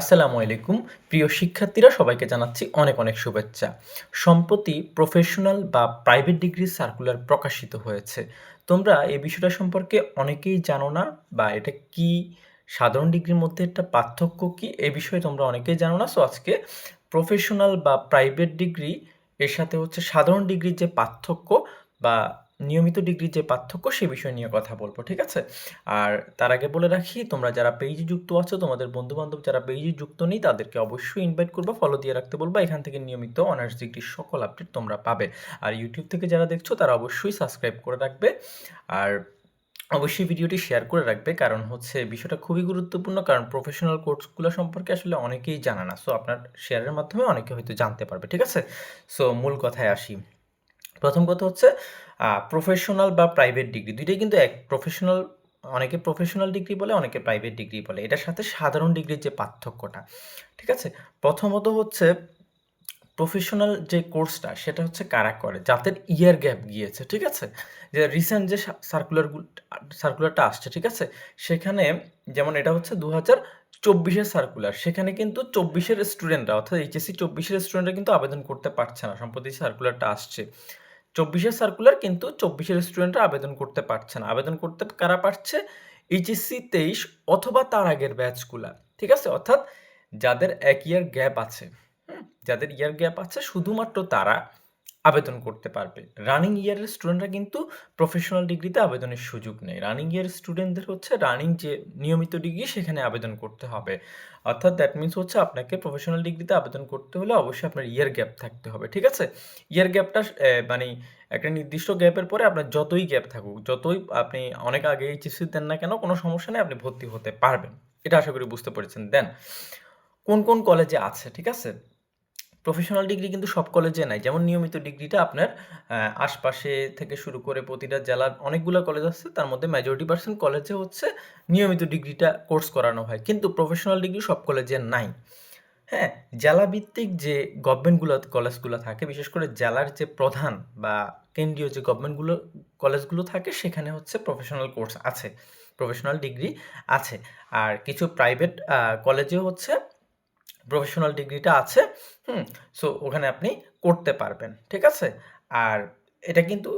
আসসালামু আলাইকুম। প্রিয় শিক্ষার্থীরা, সবাইকে জানাচ্ছি অনেক অনেক শুভেচ্ছা। সম্প্রতি প্রফেশনাল বা প্রাইভেট ডিগ্রি সার্কুলার প্রকাশিত হয়েছে। তোমরা এই বিষয়টা সম্পর্কে অনেকেই জানো না বা এটা কি? সাধারণ ডিগ্রির মধ্যে একটা পার্থক্য কি? এ বিষয়ে তোমরা অনেকেই জানো না। সো আজকে প্রফেশনাল বা প্রাইভেট ডিগ্রি এর সাথে হচ্ছে সাধারণ ডিগ্রির যে পার্থক্য বা নিয়মিত ডিগ্রির যে পার্থক্য, সে বিষয় নিয়ে কথা বলব, ঠিক আছে? আর তার আগে বলে রাখি, তোমরা যারা পেজে যুক্ত আছো, তোমাদের বন্ধু বান্ধব যারা পেজে যুক্ত নেই, তাদেরকে অবশ্যই ইনভাইট করবা ফলো দিয়ে রাখতে বলবা, এখান থেকে নিয়মিত অনার্স ডিগ্রির সকল আপডেট তোমরা পাবে। আর ইউটিউব থেকে যারা দেখছ, তারা অবশ্যই সাবস্ক্রাইব করে রাখবে। আর অবশ্যই ভিডিওটি শেয়ার করে রাখবে, কারণ হচ্ছে বিষয়টা খুবই গুরুত্বপূর্ণ, কারণ প্রফেশনাল কোর্সগুলো সম্পর্কে আসলে অনেকেই জানে না। সো আপনার শেয়ারের মাধ্যমে অনেকে হয়তো জানতে পারবে, ঠিক আছে? সো মূল কথায় আসি। প্রথম কথা হচ্ছে প্রফেশনাল বা প্রাইভেট ডিগ্রি দুইটাই কিন্তু এক প্রফেশনাল অনেকে প্রফেশনাল ডিগ্রি বলে, অনেকে প্রাইভেট ডিগ্রি বলে। এটার সাথে সাধারণ ডিগ্রির যে পার্থক্যটা, ঠিক আছে? প্রথমত হচ্ছে প্রফেশনাল যে কোর্সটা সেটা হচ্ছে কারা করে? যাদের ইয়ার গ্যাপ গিয়েছে, ঠিক আছে? যে রিসেন্ট যে সার্কুলার সার্কুলারটা আসছে, ঠিক আছে? সেখানে যেমন এটা হচ্ছে দু হাজার চব্বিশের সার্কুলার সেখানে কিন্তু চব্বিশের স্টুডেন্টরা অর্থাৎ এইচএসসি চব্বিশের স্টুডেন্টরা কিন্তু আবেদন করতে পারছে না, সম্প্রতি সার্কুলারটা আসছে। চব্বিশের সার্কুলার কিন্তু চব্বিশের স্টুডেন্টরা আবেদন করতে পারছে না। আবেদন করতে কারা পারছে? এইচএসসি তেইশ অথবা তার আগের ব্যাচগুলা ঠিক আছে? অর্থাৎ যাদের এক ইয়ার গ্যাপ আছে যাদের ইয়ার গ্যাপ আছে, শুধুমাত্র তারা আবেদন করতে পারবে। রানিং ইয়ারের স্টুডেন্টরা কিন্তু প্রফেশনাল ডিগ্রিতে আবেদনের সুযোগ নেই রানিং ইয়ার স্টুডেন্টদের হচ্ছে রানিং যে নিয়মিত ডিগ্রি সেখানে আবেদন করতে হবে। অর্থাৎ দ্যাট মিনস হচ্ছে আপনাকে প্রফেশনাল ডিগ্রিতে আবেদন করতে হলে অবশ্যই আপনার ইয়ার গ্যাপ থাকতে হবে, ঠিক আছে? ইয়ার গ্যাপটা মানে একটা নির্দিষ্ট গ্যাপের পরে আপনার যতই গ্যাপ থাকুক, যতই আপনি অনেক আগে এইচএসসি দেন না কেন, কোনো সমস্যা নেই, আপনি ভর্তি হতে পারবেন। এটা আশা করি বুঝতে পেরেছেন। দেন কোন কোন কলেজে আছে, ঠিক আছে? প্রফেশনাল ডিগ্রি কিন্তু সব কলেজে নাই। যেমন নিয়মিত ডিগ্রিটা আপনার আশপাশে থেকে শুরু করে প্রতিটা জেলার অনেকগুলো কলেজ আছে, তার মধ্যে মেজরিটি পার্সেন্ট কলেজে হচ্ছে নিয়মিত ডিগ্রিটা কোর্স করানো হয়। কিন্তু প্রফেশনাল ডিগ্রি সব কলেজে নাই। হ্যাঁ জেলাভিত্তিক যে গভর্নমেন্টগুলো কলেজগুলো থাকে, বিশেষ করে জেলার যে প্রধান বা কেন্দ্রীয় যে গভর্নমেন্টগুলো কলেজগুলো থাকে, সেখানে হচ্ছে প্রফেশনাল কোর্স আছে প্রফেশনাল ডিগ্রি আছে। আর কিছু প্রাইভেট কলেজেও হচ্ছে প্রফেশনাল ডিগ্রিটা আছে হুম সো ওখানে আপনি করতে পারবেন ঠিক আছে? আর এটা কিন্তু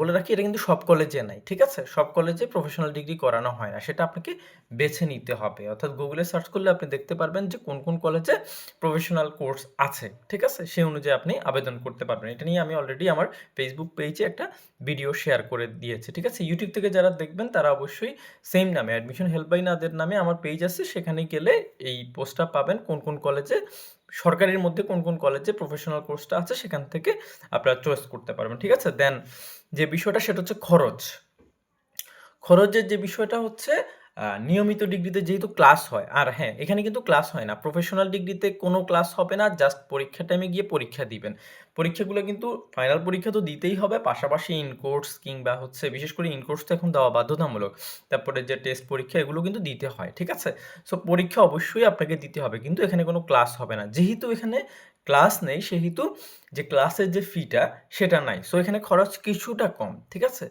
বলে রাখি, এটা কিন্তু সব কলেজে নাই, ঠিক আছে? সব কলেজে প্রফেশনাল ডিগ্রি করানো হয় না, সেটা আপনাকে বেছে নিতে হবে। অর্থাৎ গুগলে সার্চ করলে আপনি দেখতে পারবেন যে কোন কোন কলেজে প্রফেশনাল কোর্স আছে, ঠিক আছে? সেই অনুযায়ী আপনি আবেদন করতে পারবেন। এটা নিয়ে আমি অলরেডি আমার ফেসবুক পেজে একটা ভিডিও শেয়ার করে দিয়েছি, ঠিক আছে? ইউটিউব থেকে যারা দেখবেন, তারা অবশ্যই সেম নামে অ্যাডমিশন হেল্পলাইন আদের নামে আমার পেজ আছে, সেখানে গেলে এই পোস্টটা পাবেন কোন কোন কলেজে সরকারের মধ্যে কোন কোন কলেজে প্রফেশনাল কোর্সটা আছে সেখান থেকে আপনারা চয়েস করতে পারবেন, ঠিক আছে? দেন যে বিষয়টা সেটা হচ্ছে খরচ। খরচের যে বিষয়টা হচ্ছে নিয়মিত ডিগ্রিতে যেহেতু ক্লাস হয়, আর হ্যাঁ এখানে কিন্তু ক্লাস হয় না। প্রফেশনাল ডিগ্রিতে কোনো ক্লাস হবে না জাস্ট পরীক্ষা টাইমে গিয়ে পরীক্ষা দিবেন। পরীক্ষাগুলো কিন্তু ফাইনাল পরীক্ষা তো দিতেই হবে, পাশাপাশি ইনকোর্স কিংবা হচ্ছে বিশেষ করে ইনকোর্স তো এখন দেওয়া বাধ্যতামূলক। তারপরে যে টেস্ট পরীক্ষা, এগুলো কিন্তু দিতে হয়, ঠিক আছে? সো পরীক্ষা অবশ্যই আপনাকে দিতে হবে, কিন্তু এখানে কোনো ক্লাস হবে না। যেহেতু এখানে ক্লাস নেই, সেহেতু যে ক্লাসের যে ফিটা সেটা নাই। সো এখানে খরচ কিছুটা কম, ঠিক আছে?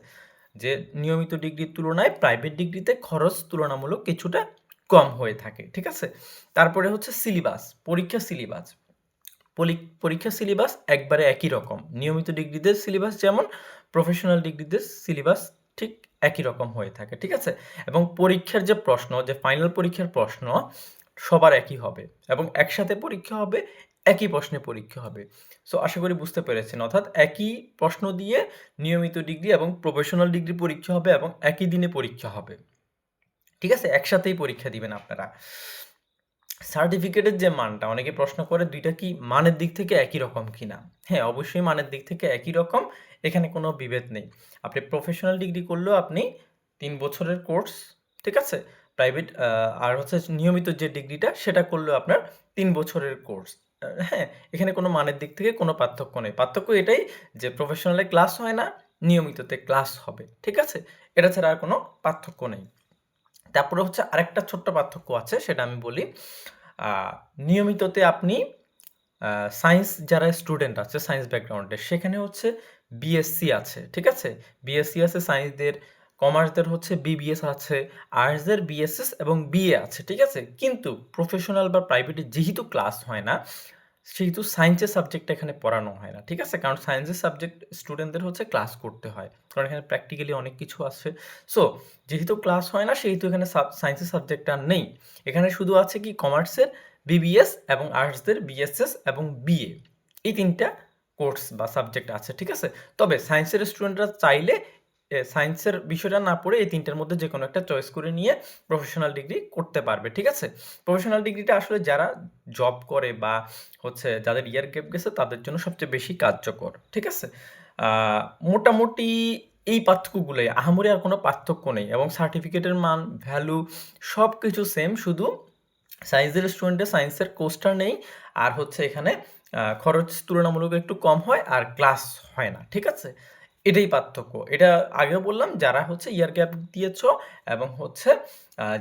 যে নিয়মিত ডিগ্রির তুলনায় প্রাইভেট ডিগ্রিতে খরচ তুলনামূলক কিছুটা কম হয়ে থাকে, ঠিক আছে? তারপরে হচ্ছে সিলেবাস পরীক্ষা সিলেবাস পরীক্ষা সিলেবাস একবারে একই রকম। নিয়মিত ডিগ্রিদের সিলেবাস যেমন প্রফেশনাল ডিগ্রিতে সিলেবাস ঠিক একই রকম হয়ে থাকে, ঠিক আছে? এবং পরীক্ষার যে প্রশ্ন, যে ফাইনাল পরীক্ষার প্রশ্ন, সবার একই হবে এবং একসাথে পরীক্ষা হবে একই প্রশ্নে পরীক্ষা হবে। সো আশা করি বুঝতে পেরেছেন। অর্থাৎ একই প্রশ্ন দিয়ে নিয়মিত ডিগ্রি এবং প্রফেশনাল ডিগ্রি পরীক্ষা হবে এবং একই দিনে পরীক্ষা হবে। ঠিক আছে? একসাথেই পরীক্ষা দিবেন আপনারা। সার্টিফিকেটের যে মানটা, অনেকে প্রশ্ন করে দুইটা কি মানের দিক থেকে একই রকম কিনা? হ্যাঁ অবশ্যই মানের দিক থেকে একই রকম। এখানে কোনো বিভেদ নেই। আপনি প্রফেশনাল ডিগ্রি করলেও আপনি তিন বছরের কোর্স, ঠিক আছে? প্রাইভেট আর হচ্ছে নিয়মিত যে ডিগ্রিটা, সেটা করলেও আপনার তিন বছরের কোর্স। হ্যাঁ এখানে কোনো মানের দিক থেকে কোনো পার্থক্য নেই। পার্থক্য এটাই যে প্রফেশনালে ক্লাস হয় না, নিয়মিততে ক্লাস হবে, ঠিক আছে? এটা ছাড়া আর কোনো পার্থক্য নেই। তারপরে হচ্ছে আরেকটা ছোট্ট পার্থক্য আছে, সেটা আমি বলি নিয়মিততে আপনি সায়েন্স যারা স্টুডেন্ট আছে সায়েন্স ব্যাকগ্রাউন্ডে সেখানে হচ্ছে বিএসসি আছে, ঠিক আছে? বিএসসি আছে সায়েন্সদের কমার্সদের হচ্ছে বিবিএস আছে, আর্টসদের বিএসএস এবং বিএ আছে, ঠিক আছে? কিন্তু প্রফেশনাল বা প্রাইভেটে যেহেতু ক্লাস হয় না, সেহেতু সায়েন্সের সাবজেক্টটা এখানে পড়ানো হয় না, ঠিক আছে? কারণ সায়েন্সের সাবজেক্ট স্টুডেন্টদের হচ্ছে ক্লাস করতে হয়। কারণ এখানে প্র্যাকটিক্যালি অনেক কিছু আছে। সো যেহেতু ক্লাস হয় না, সেহেতু এখানে সায়েন্সের সাবজেক্টটা নেই। এখানে শুধু আছে কি কমার্সের বিবিএস এবং আর্টসদের বিএসএস এবং বিএ। এই তিনটা কোর্স বা সাবজেক্ট আছে, ঠিক আছে? তবে সায়েন্সের স্টুডেন্টরা চাইলে সায়েন্সের বিষয়টা না পড়ে এই ৩ টার মধ্যে যেকোনো একটা চয়েস করে নিয়ে প্রফেশনাল ডিগ্রি করতে পারবে, ঠিক আছে? প্রফেশনাল ডিগ্রিটা আসলে যারা জব করে বা হচ্ছে যাদের ইয়ার গ্যাপ গেছে তাদের জন্য সবচেয়ে বেশি কার্যকর, ঠিক আছে? মোটামুটি এই পার্থক্যগুলোই, আহামরি আর কোনো পার্থক্য নেই এবং সার্টিফিকেটের মান, ভ্যালু সবকিছু সেম শুধু সায়েন্সের স্টুডেন্টদের সায়েন্সের কোর্সটা নেই আর হচ্ছে এখানে খরচ তুলনামূলক একটু কম হয় আর ক্লাস হয় না, ঠিক আছে? এটাই পার্থক্য। এটা আগেও বললাম যারা হচ্ছে ইয়ার গ্যাপ দিয়েছ এবং হচ্ছে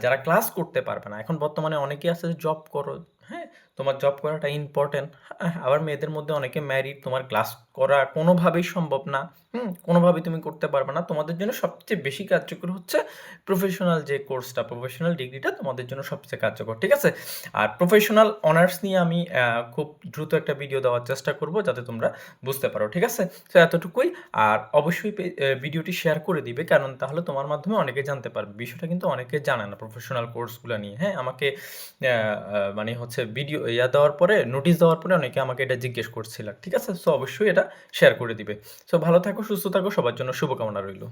যারা ক্লাস করতে পারবে না। এখন বর্তমানে অনেকেই আছে জব করো, হ্যাঁ? তোমার জব করাটা ইম্পর্টেন্ট আবার মেয়েদের মধ্যে অনেকে ম্যারিড, তোমার ক্লাস করা কোনোভাবেই সম্ভব না, হুম? কোনোভাবেই তুমি করতে পারবে না। তোমাদের জন্য সবচেয়ে বেশি কার্যকর হচ্ছে প্রফেশনাল যে কোর্সটা, প্রফেশনাল ডিগ্রিটা তোমাদের জন্য সবচেয়ে কার্যকর, ঠিক আছে? আর প্রফেশনাল অনার্স নিয়ে আমি খুব দ্রুত একটা ভিডিও দেওয়ার চেষ্টা করব যাতে তোমরা বুঝতে পারো, ঠিক আছে? তো এতটুকুই। আর অবশ্যই ভিডিওটি শেয়ার করে দিবে কারণ তাহলে তোমার মাধ্যমে অনেকে জানতে পারবে। বিষয়টা কিন্তু অনেকে জানে না প্রফেশনাল কোর্সগুলো নিয়ে, হ্যাঁ? আমাকে মানে হচ্ছে ভিডিও ইয়া দেওয়ার পরে, নোটিশ দেওয়ার পরে অনেকে আমাকে এটা জিজ্ঞেস করছিল, ঠিক আছে? সো অবশ্যই এটা শেয়ার করে দিবে। সো ভালো থাকো, সুস্থ থাকো। সবার জন্য শুভকামনা রইল।